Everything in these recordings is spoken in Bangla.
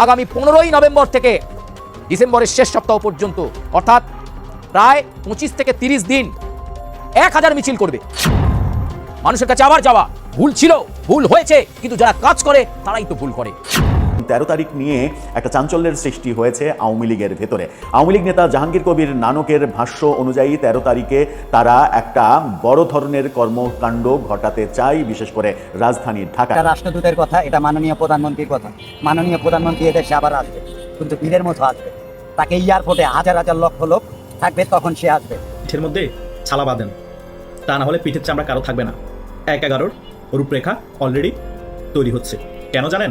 আগামী পনেরোই নভেম্বর থেকে ডিসেম্বরের শেষ সপ্তাহ পর্যন্ত, অর্থাৎ প্রায় পঁচিশ থেকে তিরিশ দিন এক হাজার মিছিল করবে। মানুষের কাছে আবার যাওয়া, ভুল ছিল, ভুল হয়েছে, কিন্তু যারা কাজ করে, তারাই তো ভুল করে। তেরো তারিখ নিয়ে একটা চাঞ্চল্যের সৃষ্টি হয়েছে আওয়ামী লীগের ভেতরে। আওয়ামী লীগ নেতা জাহাঙ্গীর কবির নানকের ভাষ্য অনুযায়ী তেরো তারিখে তারা একটা বড় ধরনের কর্মকাণ্ড ঘটাতে চাই বিশেষ করে রাজধানী ঢাকা রাষ্ট্রদূতের কথা এটা মাননীয় প্রধানমন্ত্রীর কথা। মাননীয় প্রধানমন্ত্রী এদেশে আবার আসবে কিন্তু বীরের মতো আসবে। তাকে এয়ারপোর্টে হাজার হাজার লক্ষ লোক থাকবে তখন সে আসবে। পিঠের মধ্যে ছালা বাঁধেন। তা না হলে পিঠের চামড়া কারও থাকবে না। এক এগারোর রূপরেখা অলরেডি তৈরি হচ্ছে। কেন জানেন?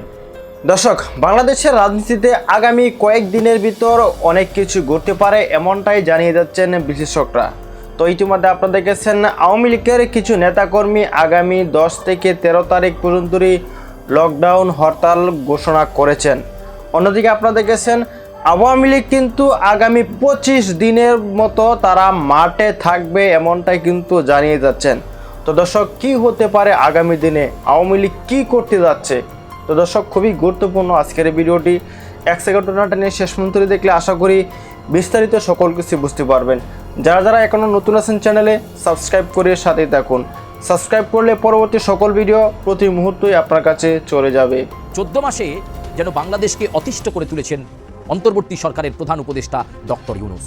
দর্শক, বাংলাদেশের রাজনীতিতে আগামী কয়েকদিনের ভিতর অনেক কিছু ঘটতে পারে এমনটাই জানিয়ে যাচ্ছেন বিশেষজ্ঞরা। তো ইতিমধ্যে আপনারা দেখেছেন আওয়ামী লীগের কিছু নেতাকর্মী আগামী দশ থেকে তেরো তারিখ পর্যন্তই লকডাউন হরতাল ঘোষণা করেছেন। অন্যদিকে আপনারা দেখেছেন আওয়ামী লীগ কিন্তু আগামী পঁচিশ দিনের মতো তারা মাঠে থাকবে এমনটাই কিন্তু জানিয়ে যাচ্ছেন। তো দর্শক, কি হতে পারে আগামী দিনে? আওয়ামী লীগ কী করতে যাচ্ছে? তো দর্শক, খুবই গুরুত্বপূর্ণ আজকের ভিডিওটি। এক সেকেন্ড নাটা নিয়ে শেষ পর্যন্ত দেখলে আশা করি বিস্তারিত সকল কিছু বুঝতে পারবেন। যারা যারা এখনও নতুন আছেন চ্যানেলে সাবস্ক্রাইব করে সাথে থাকুন। সাবস্ক্রাইব করলে পরবর্তী সকল ভিডিও প্রতি মুহূর্তই আপনার কাছে চলে যাবে। চোদ্দ মাসে যেন বাংলাদেশকে অতিষ্ঠ করে তুলেছেন অন্তর্বর্তী সরকারের প্রধান উপদেষ্টা ডক্টর ইউনুস।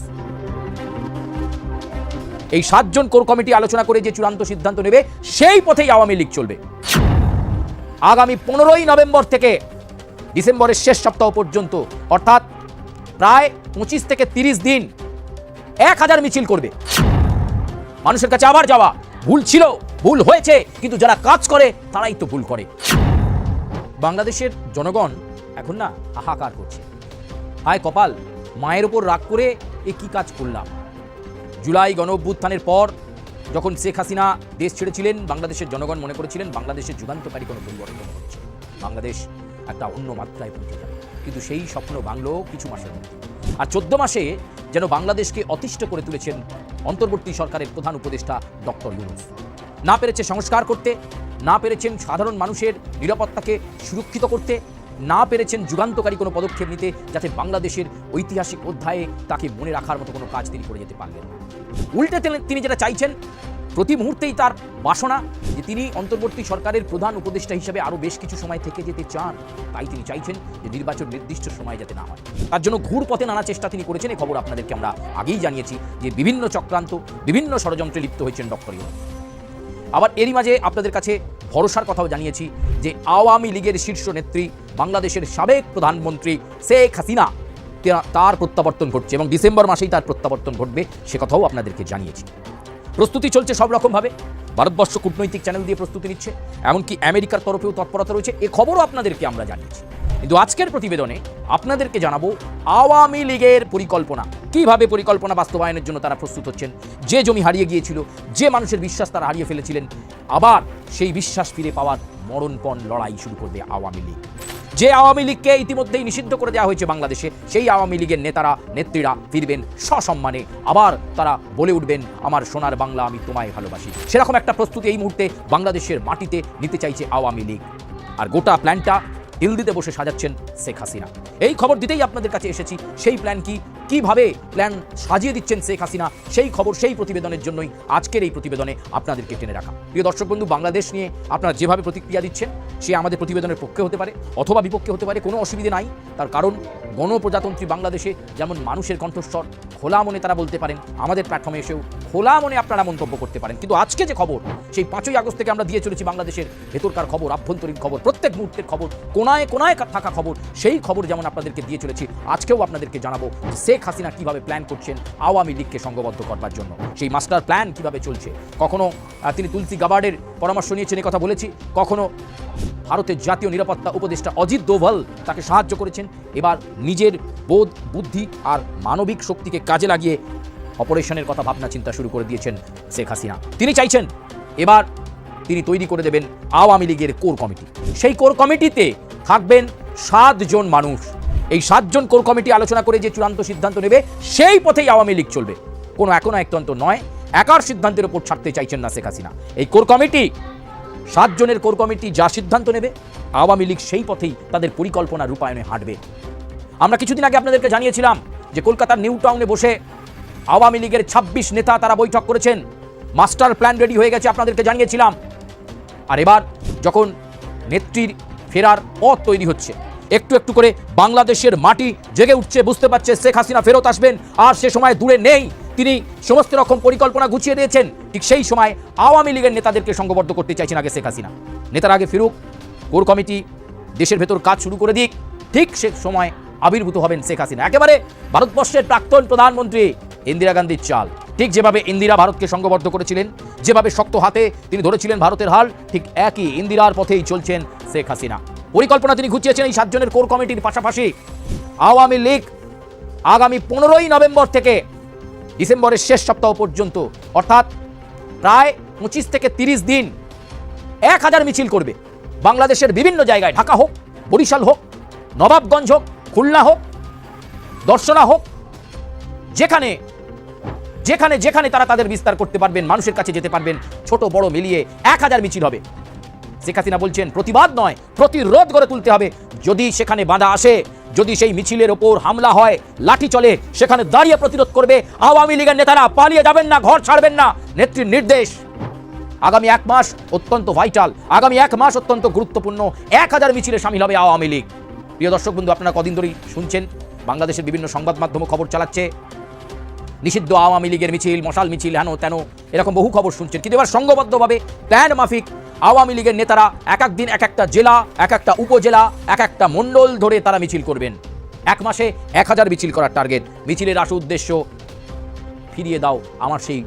এই সাতজন কোর কমিটি আলোচনা করে যে চূড়ান্ত সিদ্ধান্ত নেবে, সেই পথেই আওয়ামী লীগ চলবে। আগামী পনেরোই নভেম্বর থেকে ডিসেম্বরের শেষ সপ্তাহ পর্যন্ত, অর্থাৎ প্রায় পঁচিশ থেকে তিরিশ দিন এক হাজার মিছিল করবে। মানুষের কাছে আবার যাওয়া, ভুল ছিল, ভুল হয়েছে, কিন্তু যারা কাজ করে, তারাই তো ভুল করে। বাংলাদেশের জনগণ এখন না হাহাকার করছে। হায় কপাল, মায়ের ওপর রাগ করে এ কি কাজ করলাম? জুলাই গণ পর যখন শেখ হাসিনা দেশ ছেড়েছিলেন, বাংলাদেশের জনগণ মনে করেছিলেন বাংলাদেশের যুগান্তকারী কোনো পরিবর্তন হচ্ছে বাংলাদেশ একটা অন্য মাত্রায় পৌঁছে যাবে। কিন্তু সেই স্বপ্ন বাংলো কিছু মাসের মধ্যে। আর চোদ্দ মাসে যেন বাংলাদেশকে অতিষ্ঠ করে তুলেছেন অন্তর্বর্তী সরকারের প্রধান উপদেষ্টা ডক্টর ইউনুস। না পেরেছে সংস্কার করতে, না পেরেছেন সাধারণ মানুষের নিরাপত্তাকে সুরক্ষিত করতে না পেরেছেন যুগান্তকারী কোনো পদক্ষেপ নিতে, যাতে বাংলাদেশের ঐতিহাসিক অধ্যায়ে তাকে মনে রাখার মতো কোনো কাজ তিনি করে যেতে পারলেন। উল্টে তিনি- যেটা চাইছেন, প্রতি মুহূর্তেই তার বাসনা যে তিনি অন্তর্বর্তী সরকারের প্রধান উপদেষ্টা হিসেবে আরও বেশ কিছু সময় থেকে যেতে চান। তাই তিনি চাইছেন যে নির্বাচন নির্দিষ্ট সময় যাতে না হয়। তার জন্য ঘুর পথে নানা চেষ্টা তিনি করেছেন, এ খবর আপনাদেরকে আমরা আগেই জানিয়েছি যে বিভিন্ন চক্রান্ত, বিভিন্ন ষড়যন্ত্রে লিপ্ত হয়েছেন ডক্টর ইউনুস। আবার এরই মাঝে আপনাদের কাছে ভরসার কথাও জানিয়েছি যে আওয়ামী লীগের শীর্ষ নেত্রী বাংলাদেশের সাবেক প্রধানমন্ত্রী শেখ হাসিনা তার প্রত্যাবর্তন ঘটছে এবং ডিসেম্বর মাসেই তার প্রত্যাবর্তন ঘটবে সে কথাও আপনাদেরকে জানিয়েছি। প্রস্তুতি চলছে সব রকমভাবে। ভারতবর্ষ কূটনৈতিক চ্যানেল দিয়ে প্রস্তুতি নিচ্ছে, এমনকি আমেরিকার তরফেও তৎপরতা রয়েছে, এ খবরও আপনাদেরকে আমরা জানিয়েছি। কিন্তু আজকের প্রতিবেদনে আপনাদেরকে জানাব আওয়ামী লীগের পরিকল্পনা। কীভাবে পরিকল্পনা বাস্তবায়নের জন্য তারা প্রস্তুত হচ্ছেন? যে জমি হারিয়ে গিয়েছিল, যে মানুষের বিশ্বাস তারা হারিয়ে ফেলেছিলেন, আবার সেই বিশ্বাস ফিরে পাওয়ার মরণপণ লড়াই শুরু করবে আওয়ামী লীগ। যে আওয়ামী লীগকে ইতিমধ্যেই নিষিদ্ধ করে দেওয়া হয়েছে বাংলাদেশে, সেই আওয়ামী লীগের নেতারা, নেত্রীরা ফিরবেন সসম্মানে। আবার তারা বলে উঠবেন, আমার সোনার বাংলা আমি তোমায় ভালোবাসি। সেরকম একটা প্রস্তুতি এই মুহূর্তে বাংলাদেশের মাটিতে নিতে চাইছে আওয়ামী লীগ। আর গোটা প্ল্যানটা দিল্লিতে বসে সাজাচ্ছেন শেখ হাসিনা। এই খবর দিতেই আপনাদের কাছে এসেছি। সেই প্ল্যান কি? কীভাবে প্ল্যান সাজিয়ে দিচ্ছেন শেখ হাসিনা? সেই খবর, সেই প্রতিবেদনের জন্যই আজকের এই প্রতিবেদনে আপনাদেরকে টেনে রাখা। প্রিয় দর্শক বন্ধু, বাংলাদেশ নিয়ে আপনারা যেভাবে প্রতিক্রিয়া দিচ্ছেন, সে আমাদের প্রতিবেদনের পক্ষে হতে পারে, অথবা বিপক্ষে হতে পারে, কোনো অসুবিধে নাই। তার কারণ, গণপ্রজাতন্ত্রী বাংলাদেশে যেমন মানুষের কণ্ঠস্বর খোলা মনে তারা বলতে পারেন, আমাদের প্ল্যাটফর্মে এসেও খোলা মনে আপনারা মন্তব্য করতে পারেন। কিন্তু আজকে যে খবর, সেই পাঁচই আগস্ট থেকে আমরা দিয়ে চলেছি বাংলাদেশের ভেতরকার খবর, আভ্যন্তরীণ খবর, প্রত্যেক মুহূর্তের খবর, কোনায় কোনায় থাকা খবর, সেই খবর যেমন আপনাদেরকে দিয়ে চলেছি, আজকেও আপনাদেরকে জানাব যে শেখ হাসিনা কীভাবে প্ল্যান করছেন আওয়ামী লীগকে সংঘবদ্ধ করবার জন্য? সেই মাস্টার প্ল্যান কীভাবে চলছে? কখনো তিনি তুলসী গাবার্ডের পরামর্শ নিয়েছেন কথা বলেছি। কখনো ভারতের জাতীয় নিরাপত্তা উপদেষ্টা অজিত দোভাল তাকে সাহায্য করেছেন। এবার নিজের বোধ, বুদ্ধি আর মানবিক শক্তিকে কাজে লাগিয়ে অপারেশনের কথা ভাবনা চিন্তা শুরু করে দিয়েছেন শেখ হাসিনা। তিনি চাইছেন এবার তিনি তৈরি করে দেবেন আওয়ামী লীগের কোর কমিটি। সেই কোর কমিটিতে থাকবেন সাতজন মানুষ। এই সাতজন কোর কমিটি আলোচনা করে যে চূড়ান্ত সিদ্ধান্ত নেবে, সেই পথেই আওয়ামী লীগ চলবে। কোনো এখনও একতন্ত নয়, একার সিদ্ধান্তের উপর ছাড়তে চাইছেন না শেখ হাসিনা। এই কোর কমিটি, সাতজনের কোর কমিটি যা সিদ্ধান্ত নেবে, আওয়ামী লীগ সেই পথেই তাদের পরিকল্পনা রূপায়ণে হাঁটবে। আমরা কিছুদিন আগে আপনাদেরকে জানিয়েছিলাম যে কলকাতার নিউ টাউনে বসে আওয়ামী লীগের ২৬ নেতা তারা বৈঠক করেছেন। মাস্টার প্ল্যান রেডি হয়ে গেছে আপনাদেরকে জানিয়েছিলাম। আর এবার যখন নেত্রীর ফেরার পথ তৈরি হচ্ছে একটু একটু করে বাংলাদেশের মাটি জেগে উঠছে, বুঝতে পারছে শেখ হাসিনা ফেরত আসবেন, আর সে সময় দূরে নেই। তিনি সমস্ত রকম পরিকল্পনা গুছিয়ে দিয়েছেন। ঠিক সেই সময় আওয়ামী লীগের নেতাদেরকে সংঘবদ্ধ করতে চাইছেন আগে শেখ হাসিনা। নেতার আগে ফিরুক, কোর কমিটি, দেশের ভেতর কাজ শুরু করে দিক। ঠিক সে সময় আবির্ভূত হবেন শেখ হাসিনা। একেবারে ভারতবর্ষের প্রাক্তন প্রধানমন্ত্রী ইন্দিরা গান্ধীর চাল। ঠিক যেভাবে ইন্দিরা ভারতকে সংঘবদ্ধ করেছিলেন, যেভাবে শক্ত হাতে তিনি ধরেছিলেন ভারতের হাল, ঠিক একই ইন্দিরার পথেই চলছেন শেখ হাসিনা। পরিকল্পনা তিনি গুছিয়েছেন এই সাতজনের কোর কমিটির পাশাপাশি। আওয়ামী লীগ আগামী পনেরোই নভেম্বর থেকে ডিসেম্বরের শেষ সপ্তাহ পর্যন্ত, অর্থাৎ প্রায় পঁচিশ থেকে তিরিশ দিন এক হাজার মিছিল করবে। বাংলাদেশের বিভিন্ন জায়গায় ঢাকা হোক, বরিশাল হোক, নবাবগঞ্জ হোক, খুলনা হোক, দর্শনা হোক, যেখানে যেখানে যেখানে তারা তাদের বিস্তার করতে পারবেন, মানুষের কাছে যেতে পারবেন, ছোট বড় মিলিয়ে এক হাজার মিছিল হবে। শেখ হাসিনা বলছেন, প্রতিবাদ নয়, প্রতিরোধ গড়ে তুলতে হবে। যদি সেখানে বাধা আসে, যদি সেই মিছিলের ওপর হামলা হয়, লাঠি চলে, সেখানে দাঁড়িয়ে প্রতিরোধ করবে। আওয়ামী লীগের নেতারা পালিয়ে যাবেন না, ঘর ছাড়বেন না। নেত্রীর নির্দেশ। আগামী এক মাস অত্যন্ত ভাইটাল আগামী এক মাস অত্যন্ত গুরুত্বপূর্ণ, এক হাজার মিছিলে সামিল হবে আওয়ামী লীগ। প্রিয় দর্শক বন্ধু, আপনারা কদিন ধরেই শুনছেন, বাংলাদেশের বিভিন্ন সংবাদ মাধ্যম খবর চালাচ্ছে। নিষিদ্ধ আওয়ামী লীগের মিছিল, মশাল মিছিল হেন তেন এরকম বহু খবর শুনছেন। কিন্তু এবার সংঘবদ্ধভাবে প্ল্যান মাফিক আওয়ামী লীগের নেতারা এক এক দিন এক একটা জেলা, এক একটা উপজেলা, এক একটা মণ্ডল ধরে তারা মিছিল করবেন। এক মাসে এক হাজার মিছিল করার টার্গেট মিছিলের আসল উদ্দেশ্য, ফিরিয়ে দাও আমার সেই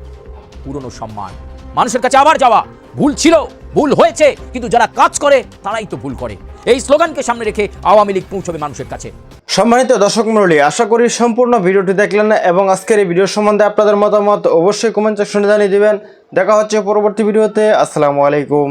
পুরনো সম্মান। মানুষের কাছে আবার যাওয়া, ভুল ছিল, ভুল হয়েছে, কিন্তু যারা কাজ করে, তারাই তো ভুল করে। এই স্লোগানকে সামনে রেখে আওয়ামী লীগ পৌঁছবে মানুষের কাছে। সম্মানিত দর্শক মণ্ডলী, আশা করি সম্পূর্ণ ভিডিওটি দেখলেন এবং আজকের এই ভিডিও সম্বন্ধে আপনাদের মতামত অবশ্যই কমেন্ট সেকশনে জানিয়ে দেবেন। দেখা হচ্ছে পরবর্তী ভিডিওতে। আসসালামু আলাইকুম।